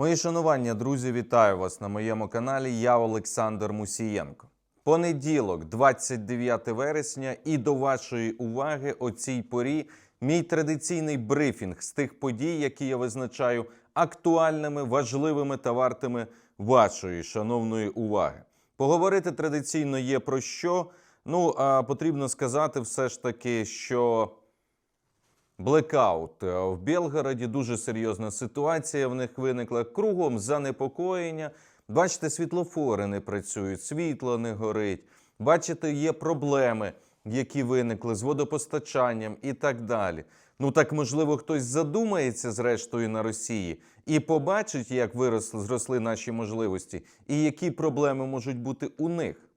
Мої шанування, друзі, вітаю вас на моєму каналі. Я Олександр Мусієнко. Понеділок, 29 вересня, і до вашої уваги о цій порі мій традиційний брифінг з тих подій, які я визначаю актуальними, важливими та вартими вашої шановної уваги. Поговорити традиційно є про що. Ну а потрібно сказати все ж таки, що Блекаут Е, в Белгороді дуже серйозна ситуація в них виникла. Кругом занепокоєння. Бачите, світлофори не працюють, світло не горить. Бачите, є проблеми, які виникли з водопостачанням і так далі. Ну так можливо, хтось задумається зрештою на Росії і побачить, як виросли зросли наші можливості, і які проблеми можуть бути у них.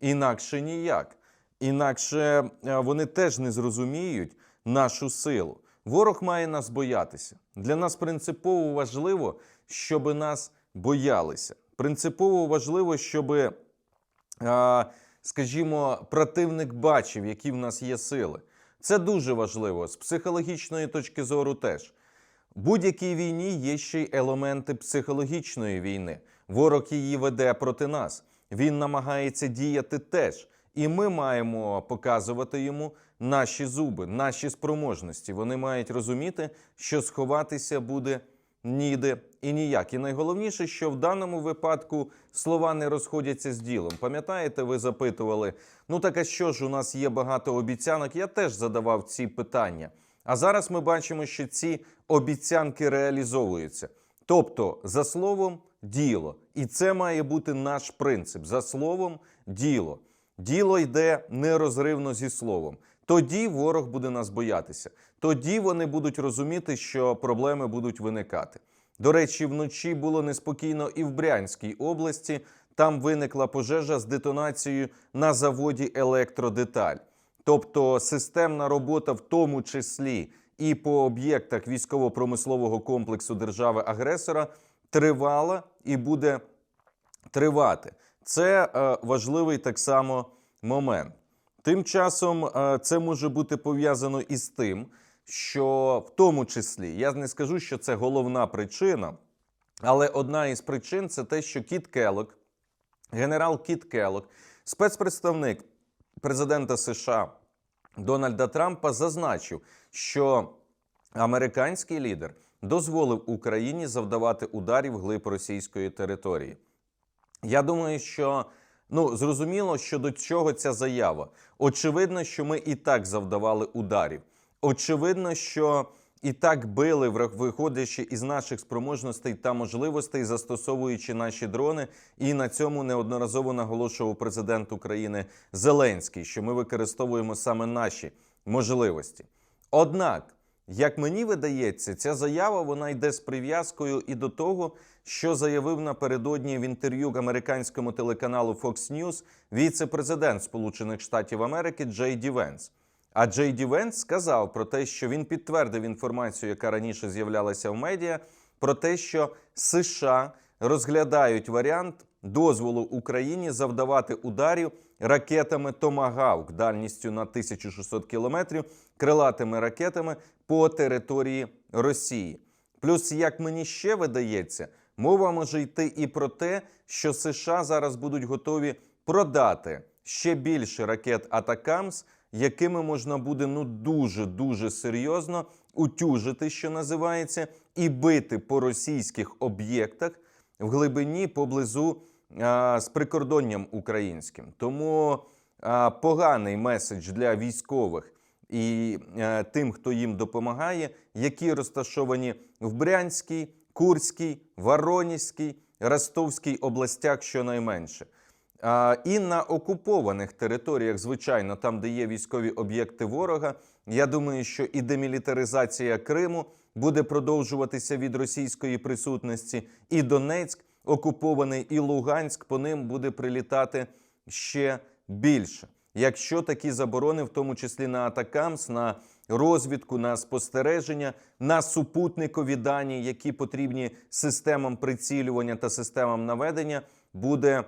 Інакше ніяк. Інакше е, вони теж не зрозуміють нашу силу. Ворог має нас боятися. Для нас принципово важливо, щоб нас боялися. Принципово важливо, щоб, скажімо, противник бачив, які в нас є сили. Це дуже важливо з психологічної точки зору теж. В будь-якій війні є ще й елементи психологічної війни. Ворог її веде проти нас. Він намагається діяти теж. І ми маємо показувати йому наші зуби, наші спроможності. Вони мають розуміти, що сховатися буде ніде і ніяк. І найголовніше, що в даному випадку слова не розходяться з ділом. Пам'ятаєте, ви запитували: ну так а що ж у нас є багато обіцянок? Я теж задавав ці питання. А зараз ми бачимо, що ці обіцянки реалізовуються. Тобто, за словом, діло. І це має бути наш принцип. За словом, діло. Діло йде нерозривно зі словом. Тоді ворог буде нас боятися. Тоді вони будуть розуміти, що проблеми будуть виникати. До речі, вночі було неспокійно і в Брянській області. Там виникла пожежа з детонацією на заводі електродеталь. Тобто системна робота, в тому числі і по об'єктах військово-промислового комплексу держави-агресора, тривала і буде тривати. Це е, важливий так само момент. Тим часом е, це може бути пов'язано із тим, що в тому числі я не скажу, що це головна причина, але одна із причин це те, що Кіт Келок, генерал Кіт Келок, спецпредставник президента США Дональда Трампа, зазначив, що американський лідер дозволив Україні завдавати ударів глиб російської території. Я думаю, що ну зрозуміло, що до чого ця заява. Очевидно, що ми і так завдавали ударів. Очевидно, що і так били, виходячи із наших спроможностей та можливостей, застосовуючи наші дрони. І на цьому неодноразово наголошував президент України Зеленський, що ми використовуємо саме наші можливості. Однак, як мені видається, ця заява вона йде з прив'язкою і до того, що заявив напередодні в інтерв'ю американському телеканалу Fox News віце-президент Сполучених Штатів Америки Джей Ді Венс. А Джей Ді Венс сказав про те, що він підтвердив інформацію, яка раніше з'являлася в медіа, про те, що США розглядають варіант дозволу Україні завдавати ударів ракетами Томагавк дальністю на 1600 кілометрів, крилатими ракетами по території Росії. Плюс, як мені ще видається, мова може йти і про те, що США зараз будуть готові продати ще більше ракет Атакамс, якими можна буде ну дуже дуже серйозно утюжити, що називається, і бити по російських об'єктах в глибині поблизу з прикордонням українським. Тому поганий меседж для військових і е, тим, хто їм допомагає, які розташовані в Брянській, Курській, Воронізькій, Ростовській областях щонайменше. І на окупованих територіях, звичайно, там, де є військові об'єкти ворога, я думаю, що і демілітаризація Криму буде продовжуватися від російської присутності, і Донецьк окупований, і Луганськ по ним буде прилітати ще більше. Якщо такі заборони, в тому числі на Атакамс, на розвідку, на спостереження, на супутникові дані, які потрібні системам прицілювання та системам наведення, буде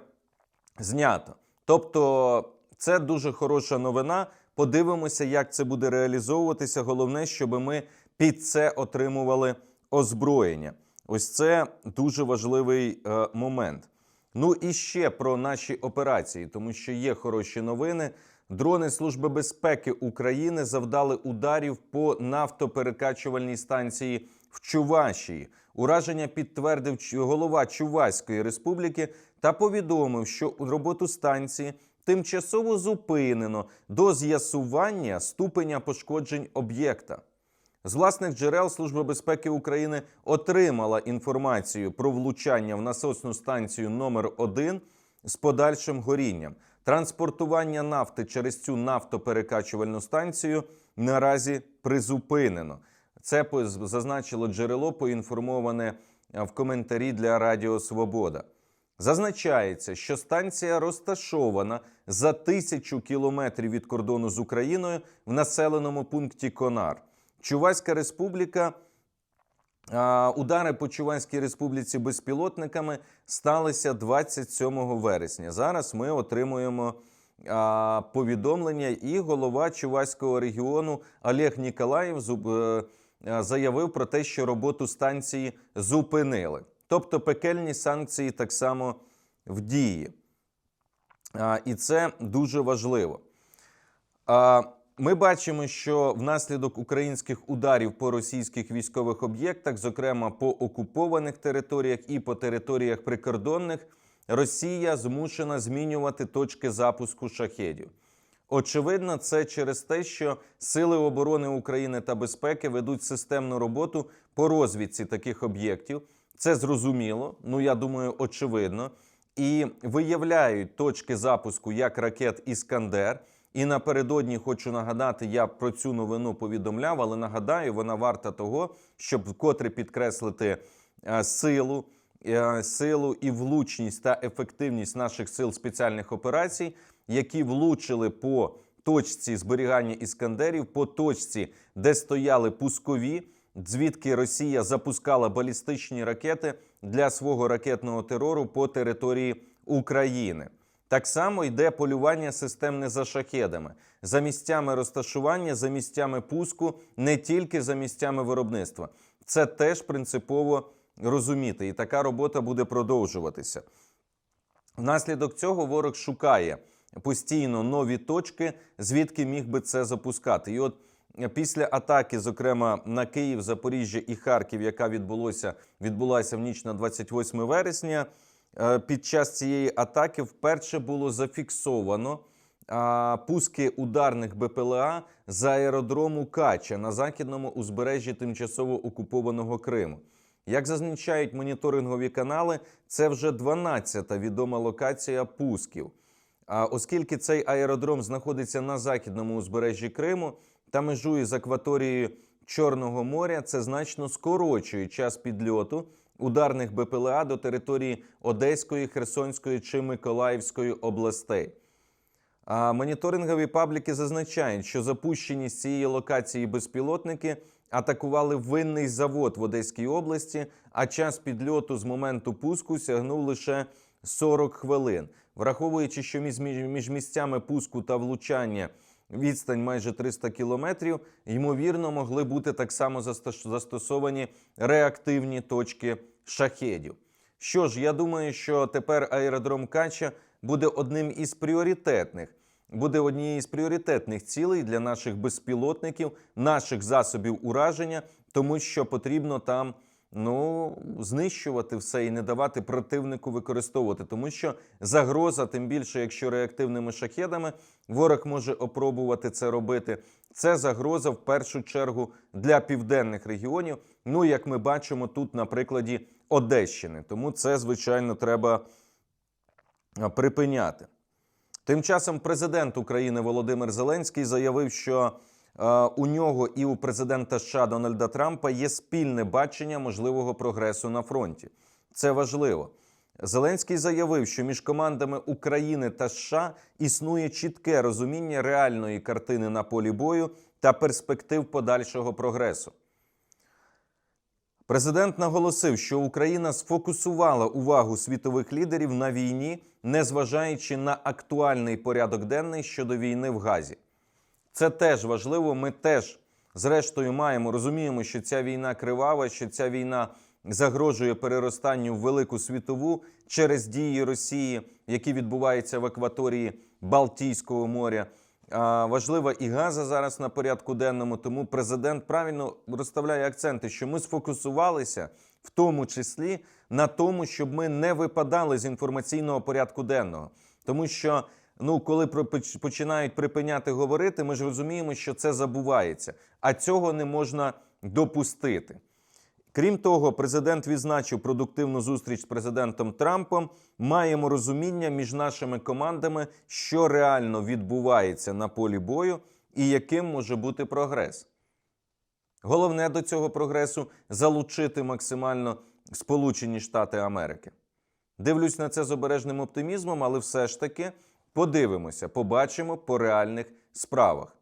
знято. Тобто, це дуже хороша новина. Подивимося, як це буде реалізовуватися. Головне, щоб ми під це отримували озброєння. Ось це дуже важливий е, момент. Ну і ще про наші операції, тому що є хороші новини. Дрони Служби безпеки України завдали ударів по нафтоперекачувальній станції в Чувашії. Ураження підтвердив голова Чуваської республіки та повідомив, що роботу станції тимчасово зупинено до з'ясування ступеня пошкоджень об'єкта. З власних джерел Служба безпеки України отримала інформацію про влучання в насосну станцію номер 1 з подальшим горінням. Транспортування нафти через цю нафтоперекачувальну станцію наразі призупинено. Це зазначило джерело, поінформоване в коментарі для Радіо Свобода. Зазначається, що станція розташована за тисячу кілометрів від кордону з Україною в населеному пункті Конар. Чувашська республіка. Удари по Чувашській республіці безпілотниками сталися 27 вересня. Зараз ми отримуємо повідомлення, і голова Чувашського регіону Олег Ніколаєв е, е, заявив про те, що роботу станції зупинили. Тобто пекельні санкції так само в дії. І це дуже важливо. Ми бачимо, що внаслідок українських ударів по російських військових об'єктах, зокрема по окупованих територіях і по територіях прикордонних, Росія змушена змінювати точки запуску шахедів. Очевидно, це через те, що Сили оборони України та безпеки ведуть системну роботу по розвідці таких об'єктів. Це зрозуміло, ну я думаю, очевидно. І виявляють точки запуску як ракет Іскандер. І напередодні хочу нагадати, я про цю новину повідомляв, але нагадаю, вона варта того, щоб вкотре підкреслити е, силу, е, силу і влучність та ефективність наших сил спеціальних операцій, які влучили по точці зберігання іскандерів, по точці, де стояли пускові, звідки Росія запускала балістичні ракети для свого ракетного терору по території України. Так само йде полювання системне за шахедами, за місцями розташування, за місцями пуску, не тільки за місцями виробництва. Це теж принципово розуміти, і така робота буде продовжуватися. Внаслідок цього ворог шукає постійно нові точки, звідки міг би це запускати. І от після атаки, зокрема на Київ, Запоріжжя і Харків, яка відбулося, відбулася в ніч на 28 вересня, під час цієї атаки вперше було зафіксовано пуски ударних БПЛА з аеродрому Кача на західному узбережжі тимчасово окупованого Криму. Як зазначають моніторингові канали, це вже 12-та відома локація пусків. А оскільки цей аеродром знаходиться на західному узбережжі Криму та межує з акваторією Чорного моря, це значно скорочує час підльоту ударних БПЛА до території Одеської, Херсонської чи Миколаївської областей. А моніторингові пабліки зазначають, що запущені з цієї локації безпілотники атакували винний завод в Одеській області, а час підльоту з моменту пуску сягнув лише 40 хвилин. Враховуючи, що між, між місцями пуску та влучання відстань майже 300 кілометрів, ймовірно, могли бути так само застосовані реактивні точки шахедів. Що ж, я думаю, що тепер аеродром Кача буде одним із пріоритетних, буде однією з пріоритетних цілей для наших безпілотників, наших засобів ураження, тому що потрібно там ну, знищувати все і не давати противнику використовувати, тому що загроза, тим більше, якщо реактивними шахедами ворог може опробувати це робити. Це загроза в першу чергу для південних регіонів. Ну, як ми бачимо тут на прикладі Одещини. Тому це, звичайно, треба припиняти. Тим часом президент України Володимир Зеленський заявив, що у нього і у президента США Дональда Трампа є спільне бачення можливого прогресу на фронті. Це важливо. Зеленський заявив, що між командами України та США існує чітке розуміння реальної картини на полі бою та перспектив подальшого прогресу. Президент наголосив, що Україна сфокусувала увагу світових лідерів на війні, незважаючи на актуальний порядок денний щодо війни в Газі. Це теж важливо. Ми теж, зрештою, маємо розуміємо, що ця війна кривава, що ця війна загрожує переростанню в велику світову через дії Росії, які відбуваються в акваторії Балтійського моря. Важлива і газа зараз на порядку денному. Тому президент правильно розставляє акценти, що ми сфокусувалися в тому числі на тому, щоб ми не випадали з інформаційного порядку денного, тому що. Ну, коли починають припиняти говорити, ми ж розуміємо, що це забувається, а цього не можна допустити. Крім того, президент відзначив продуктивну зустріч з президентом Трампом. Маємо розуміння між нашими командами, що реально відбувається на полі бою і яким може бути прогрес. Головне до цього прогресу залучити максимально Сполучені Штати Америки. Дивлюсь на це з обережним оптимізмом, але все ж таки подивимося, побачимо по реальних справах.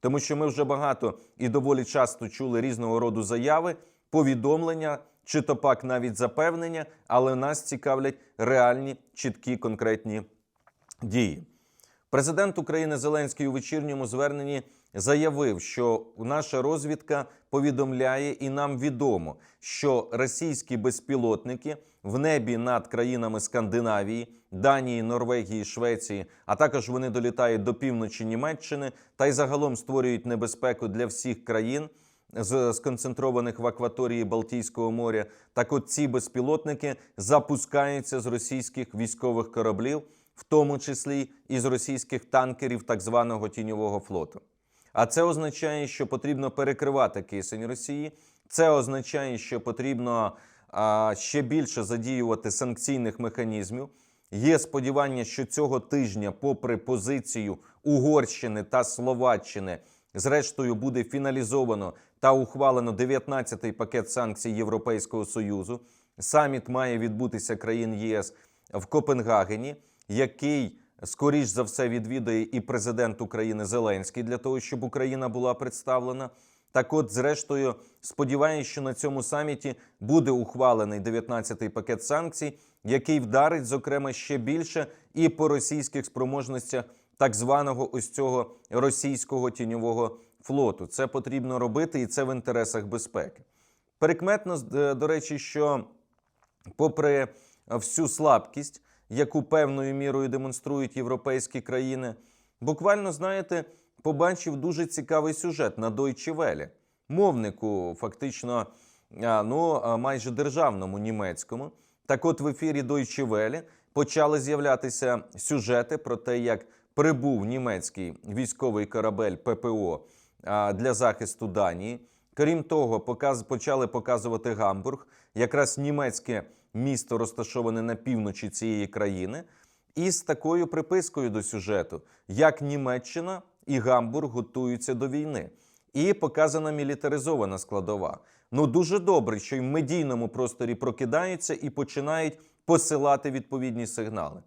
Тому що ми вже багато і доволі часто чули різного роду заяви, повідомлення чи то пак навіть запевнення, але нас цікавлять реальні, чіткі, конкретні дії. Президент України Зеленський у вечірньому зверненні заявив, що наша розвідка повідомляє і нам відомо, що російські безпілотники в небі над країнами Скандинавії, Данії, Норвегії, Швеції, а також вони долітають до півночі Німеччини та й загалом створюють небезпеку для всіх країн з- сконцентрованих в акваторії Балтійського моря. Так от ці безпілотники запускаються з російських військових кораблів, в тому числі і з російських танкерів так званого тіньового флоту. А це означає, що потрібно перекривати кисень Росії. Це означає, що потрібно а, ще більше задіювати санкційних механізмів. Є сподівання, що цього тижня, попри позицію Угорщини та Словаччини, зрештою буде фіналізовано та ухвалено 19-й пакет санкцій Європейського союзу. Саміт має відбутися країн ЄС в Копенгагені, який скоріш за все відвідає і президент України Зеленський для того, щоб Україна була представлена. Так, от, зрештою, сподіваюся, що на цьому саміті буде ухвалений 19-й пакет санкцій, який вдарить, зокрема, ще більше і по російських спроможностях так званого ось цього російського тіньового флоту. Це потрібно робити, і це в інтересах безпеки. Перекметно, е, до речі, що попри всю слабкість, яку певною мірою демонструють європейські країни, буквально, знаєте, побачив дуже цікавий сюжет на Deutsche Welle, мовнику, фактично, ну, майже державному німецькому. Так от в ефірі Deutsche Welle почали з'являтися сюжети про те, як прибув німецький військовий корабель ППО для захисту Данії. Крім того, почали показувати Гамбург, якраз німецьке місто розташоване на півночі цієї країни, і з такою припискою до сюжету, як Німеччина і Гамбург готуються до війни. І показана мілітаризована складова. Ну дуже добре, що й в медійному просторі прокидаються і починають посилати відповідні сигнали.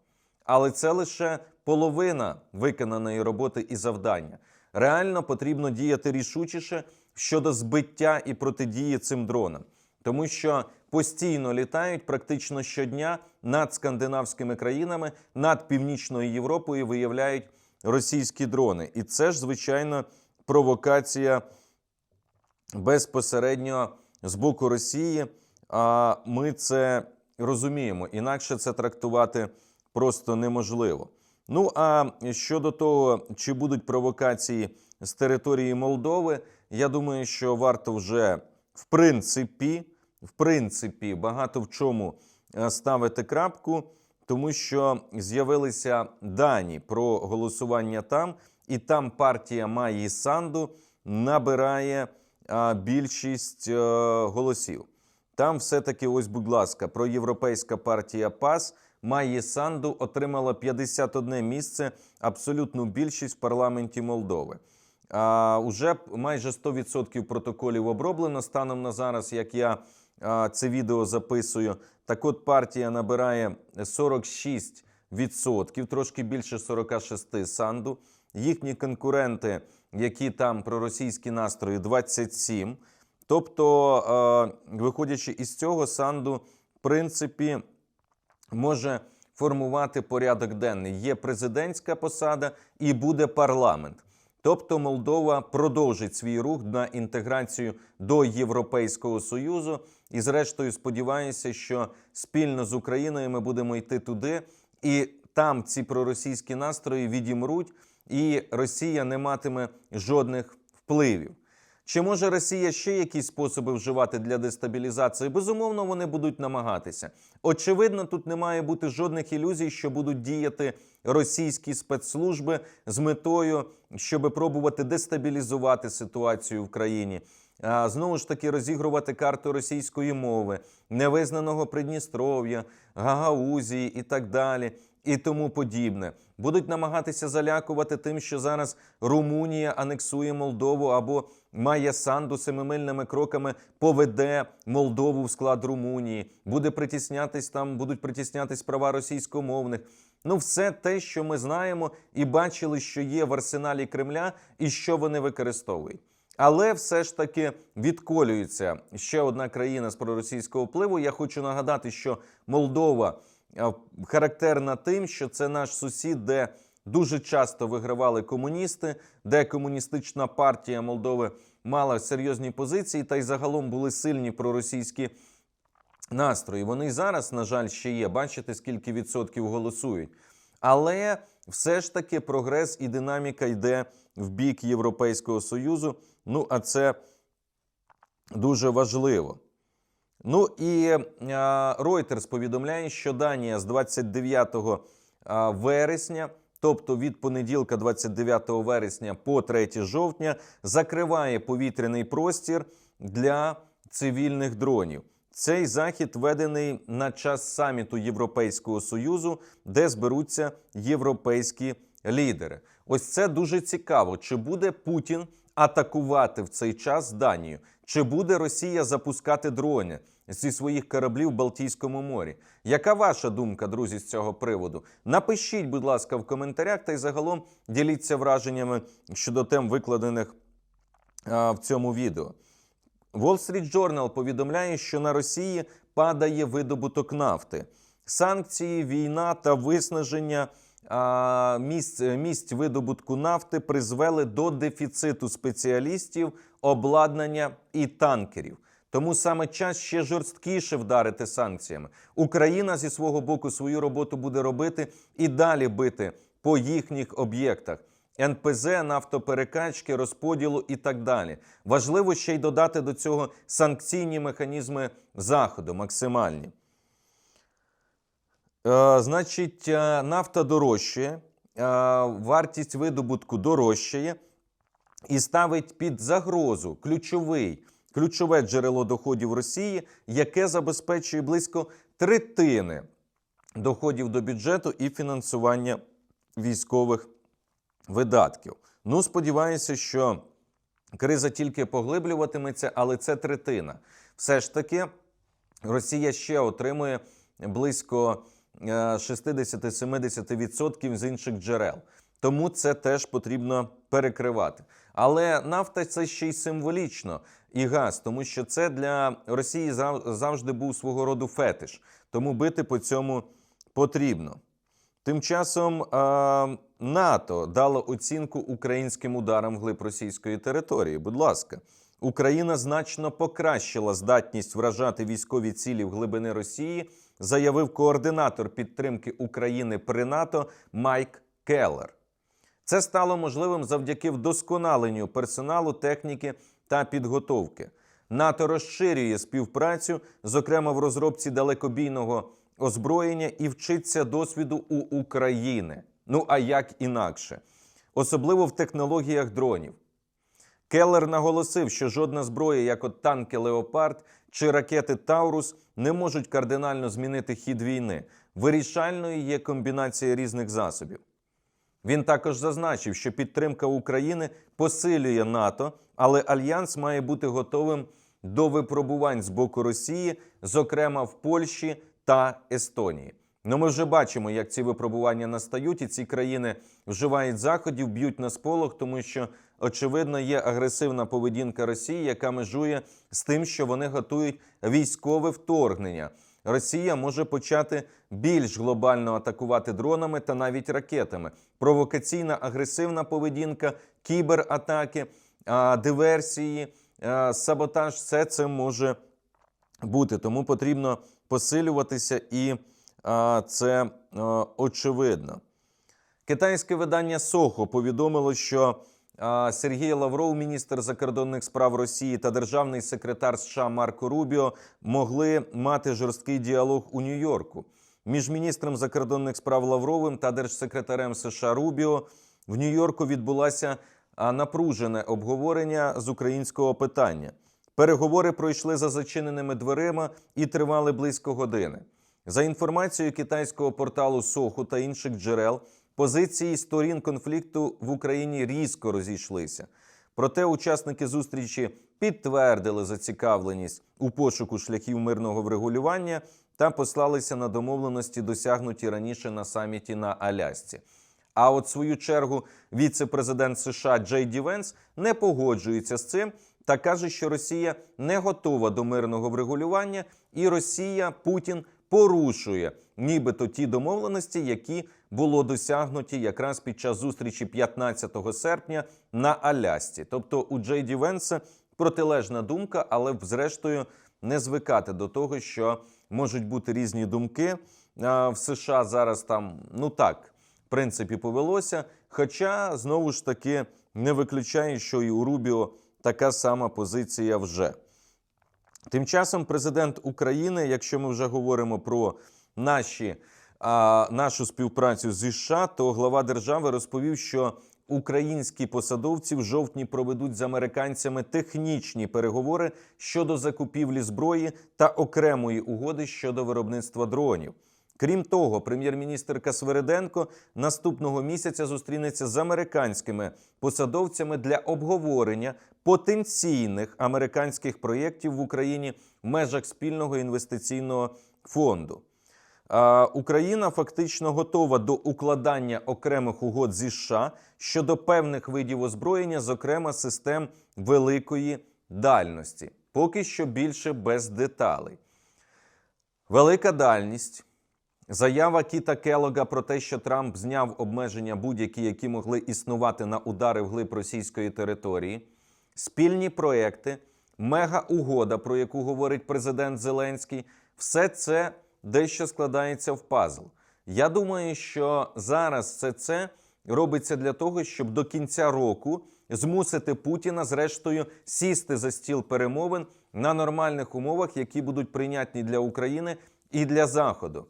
Але це лише половина виконаної роботи і завдання. Реально потрібно діяти рішучіше щодо збиття і протидії цим дронам, тому що постійно літають практично щодня над скандинавськими країнами, над північною Європою виявляють російські дрони. І це ж, звичайно, провокація безпосередньо з боку Росії. А ми це розуміємо. Інакше це трактувати просто неможливо. Ну а щодо того, чи будуть провокації з території Молдови, я думаю, що варто вже в принципі, в принципі, багато в чому е, ставити крапку, тому що з'явилися дані про голосування там, і там партія Майї Санду набирає більшість е, голосів. Там все-таки, ось, будь ласка, проєвропейська партія ПАС Майї Санду отримала 51 місце, абсолютну більшість в парламенті Молдови. А, уже майже 100% протоколів оброблено станом на зараз, як я це відео записую. Так от партія набирає 46%, трошки більше 46 Санду. Їхні конкуренти, які там проросійські настрої, 27. Тобто, е, виходячи із цього, Санду, в принципі, може формувати порядок денний. Є президентська посада і буде парламент. Тобто Молдова продовжить свій рух на інтеграцію до Європейського Союзу. І, зрештою, сподіваюся, що спільно з Україною ми будемо йти туди, і там ці проросійські настрої відімруть, і Росія не матиме жодних впливів. Чи може Росія ще якісь способи вживати для дестабілізації? Безумовно, вони будуть намагатися. Очевидно, тут не має бути жодних ілюзій, що будуть діяти російські спецслужби з метою, щоб пробувати дестабілізувати ситуацію в країні. Знову ж таки, розігрувати карту російської мови, невизнаного Придністров'я, Гагаузії і так далі, і тому подібне. Будуть намагатися залякувати тим, що зараз Румунія анексує Молдову або має санду семимильними кроками поведе Молдову в склад Румунії. Буде притіснятись там, будуть притіснятись права російськомовних. Ну, все те, що ми знаємо і бачили, що є в арсеналі Кремля, і що вони використовують. Але все ж таки відколюється ще одна країна з проросійського впливу. Я хочу нагадати, що Молдова характерна тим, що це наш сусід, де дуже часто вигравали комуністи, де комуністична партія Молдови мала серйозні позиції, та й загалом були сильні проросійські настрої. Вони зараз, на жаль, ще є. Бачите, скільки відсотків голосують. Але все ж таки прогрес і динаміка йде в бік Європейського Союзу. Ну, а це дуже важливо. Ну і а, Reuters повідомляє, що Данія з 29 вересня, тобто від понеділка, 29 вересня по 3 жовтня, закриває повітряний простір для цивільних дронів. Цей захід введений на час саміту Європейського союзу, де зберуться європейські лідери. Ось це дуже цікаво. Чи буде Путін атакувати в цей час Данію? Чи буде Росія запускати дрони зі своїх кораблів в Балтійському морі? Яка ваша думка, друзі, з цього приводу? Напишіть, будь ласка, в коментарях та й загалом діліться враженнями щодо тем, викладених а, в цьому відео. Wall Street Journal повідомляє, що на Росії падає видобуток нафти. Санкції, війна та виснаження місць, місць видобутку нафти призвели до дефіциту спеціалістів, обладнання і танкерів. Тому саме час ще жорсткіше вдарити санкціями. Україна зі свого боку свою роботу буде робити і далі бити по їхніх об'єктах. НПЗ, нафтоперекачки, розподілу і так далі. Важливо ще й додати до цього санкційні механізми заходу, максимальні. Е, значить, е, нафта дорожчає, е, вартість видобутку дорожчає і ставить під загрозу ключовий, ключове джерело доходів Росії, яке забезпечує близько третини доходів до бюджету і фінансування військових видатків. Ну, сподіваюся, що криза тільки поглиблюватиметься, але це третина. Все ж таки, Росія ще отримує близько 60-70% з інших джерел. Тому це теж потрібно перекривати. Але нафта це ще й символічно і газ, тому що це для Росії завжди був свого роду фетиш. Тому бити по цьому потрібно. Тим часом е, НАТО дало оцінку українським ударам вглиб російської території. Будь ласка, Україна значно покращила здатність вражати військові цілі в глибини Росії, заявив координатор підтримки України при НАТО Майк Келлер. Це стало можливим завдяки вдосконаленню персоналу, техніки та підготовки. НАТО розширює співпрацю, зокрема в розробці далекобійного озброєння, і вчиться досвіду у України. Ну а як інакше, особливо в технологіях дронів. Келлер наголосив, що жодна зброя, як от танки Леопард чи ракети Таурус, не можуть кардинально змінити хід війни. Вирішальною є комбінація різних засобів. Він також зазначив, що підтримка України посилює НАТО, але альянс має бути готовим до випробувань з боку Росії, зокрема в Польщі та Естонії. Ну, ми вже бачимо, як ці випробування настають, і ці країни вживають заходів, б'ють на сполох, тому що очевидно є агресивна поведінка Росії, яка межує з тим, що вони готують військове вторгнення. Росія може почати більш глобально атакувати дронами та навіть ракетами. Провокаційна агресивна поведінка, кібератаки, диверсії, саботаж все це може бути. Тому потрібно посилюватися, і це очевидно. Китайське видання Сохо повідомило, що Сергій Лавров, міністр закордонних справ Росії та державний секретар США Марко Рубіо могли мати жорсткий діалог у Нью-Йорку. Між міністром закордонних справ Лавровим та держсекретарем США Рубіо в Нью-Йорку відбулося напружене обговорення з українського питання. Переговори пройшли за зачиненими дверима і тривали близько години. За інформацією китайського порталу Соху та інших джерел, позиції сторін конфлікту в Україні різко розійшлися. Проте учасники зустрічі підтвердили зацікавленість у пошуку шляхів мирного врегулювання та послалися на домовленості, досягнуті раніше на саміті на Алясці. А от в свою чергу віце-президент США Джей Ді Венс не погоджується з цим та каже, що Росія не готова до мирного врегулювання, і Росія Путін порушує нібито ті домовленості, які було досягнуті якраз під час зустрічі 15 серпня на Алясці. Тобто у Джей Ді Венса протилежна думка, але зрештою не звикати до того, що можуть бути різні думки. В США зараз там ну так в принципі повелося. Хоча знову ж таки не виключає, що і у Рубіо така сама позиція вже. Тим часом президент України, якщо ми вже говоримо про наші, а, нашу співпрацю зі США, то глава держави розповів, що українські посадовці в жовтні проведуть з американцями технічні переговори щодо закупівлі зброї та окремої угоди щодо виробництва дронів. Крім того, прем'єр-міністрка Свириденко наступного місяця зустрінеться з американськими посадовцями для обговорення потенційних американських проєктів в Україні в межах спільного інвестиційного фонду. Україна фактично готова до укладання окремих угод зі США щодо певних видів озброєння, зокрема систем великої дальності. Поки що більше без деталей. Велика дальність. Заява Кіта Келога про те, що Трамп зняв обмеження будь-які, які могли існувати на удари вглиб російської території, спільні проекти, мега-угода, про яку говорить президент Зеленський, все це дещо складається в пазл. Я думаю, що зараз все це робиться для того, щоб до кінця року змусити Путіна, зрештою, сісти за стіл перемовин на нормальних умовах, які будуть прийнятні для України і для Заходу.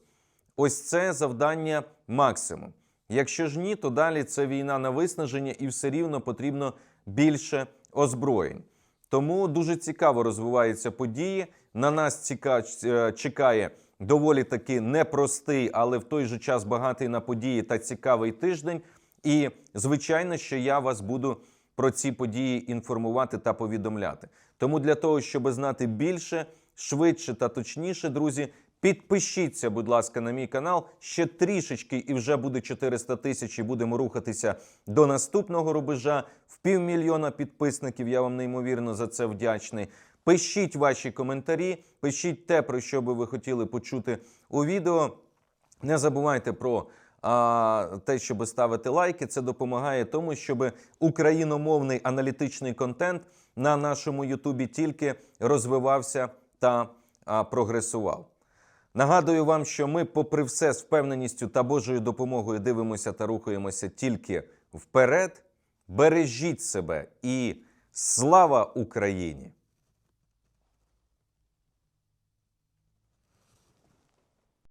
Ось це завдання максимум. Якщо ж ні, то далі це війна на виснаження і все рівно потрібно більше озброєнь. Тому дуже цікаво розвиваються події. На нас ціка... е, чекає доволі таки непростий, але в той же час багатий на події та цікавий тиждень. І звичайно, що я вас буду про ці події інформувати та повідомляти. Тому для того, щоб знати більше, швидше та точніше, друзі, підпишіться, будь ласка, на мій канал. Ще трішечки, і вже буде 400 тисяч. І будемо рухатися до наступного рубежа в півмільйона підписників. Я вам неймовірно за це вдячний. Пишіть ваші коментарі, пишіть те, про що би ви хотіли почути у відео. Не забувайте про а, те, щоб ставити лайки. Це допомагає тому, щоб україномовний аналітичний контент на нашому Ютубі тільки розвивався та а, прогресував. Нагадую вам, що ми, попри все, з впевненістю та Божою допомогою дивимося та рухаємося тільки вперед. Бережіть себе і слава Україні!